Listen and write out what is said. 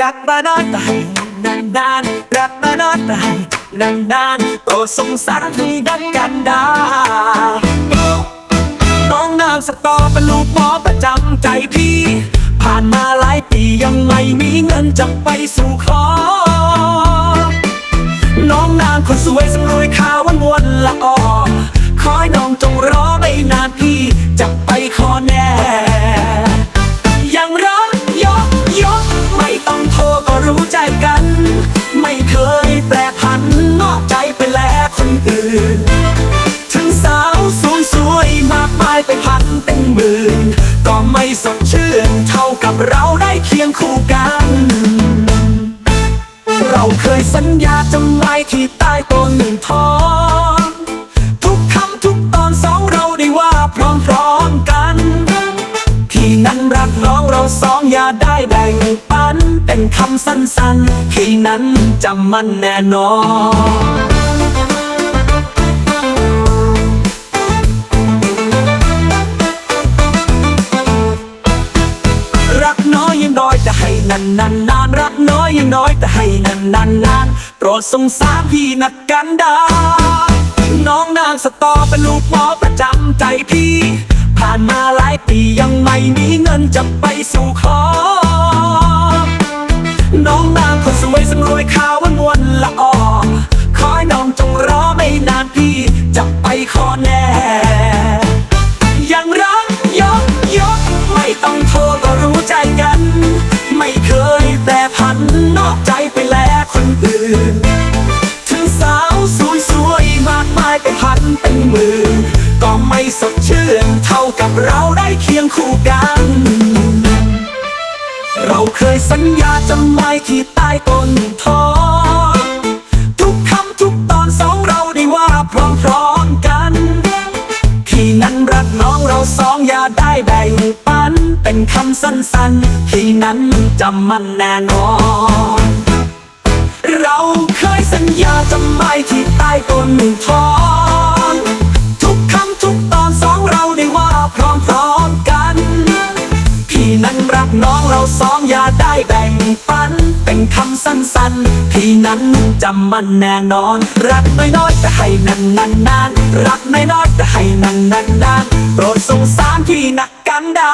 รักมานานแต่ให้นานนานรักมานานแต่ให้นานนานโตสงสารที่ดักกันดาน้องนางสตอเป็นลูกหมอประจำใจพี่ ผ่านมาหลายปียังไม่มีเงินจะไปสู่เขา เคียงคู่กัน เราเคยสัญญาจะไม่ที่ใต้ต้นทองทุกคำทุกตอนสองเราได้ว่าพร้อมๆกัน ที่นั้นรักน้องเราสองอย่าได้แบ่งปัน เป็นคำสั้นๆ ที่นั้นจำมันแน่นอน น้อยแต่ให้นานนานนานโปรดสงสารพี่นักกันดาน้องนางสตอเป็นลูกหมอประจำใจพี่ ผ่านมาหลายปียังไม่มีเงินจะไปสู่ขอ น้องนางคนสวยสำรวยขาววันวนละออ กับเราได้เคียงคู่กัน เราเคยสัญญาจะไม่ที่ใต้ต้นทองทุกคำทุกตอนสองเราได้ว่าพร้อมๆกันที่นั้นรักน้องเราสองอย่าได้แบ่งปัน เป็นคำสั้นๆที่นั้นจำมันแน่นอนเราเคยสัญญาจะไม่ที่ใต้ต้นทอ น้องเราสองอย่าได้แบ่งปัน เป็นคำสั้นๆ พี่นั้นจำมันแน่นอน รักน้อยๆแต่ให้นานนานนานรักน้อยๆแต่ให้นานนานนานโปรดสงสารพี่นักกันดา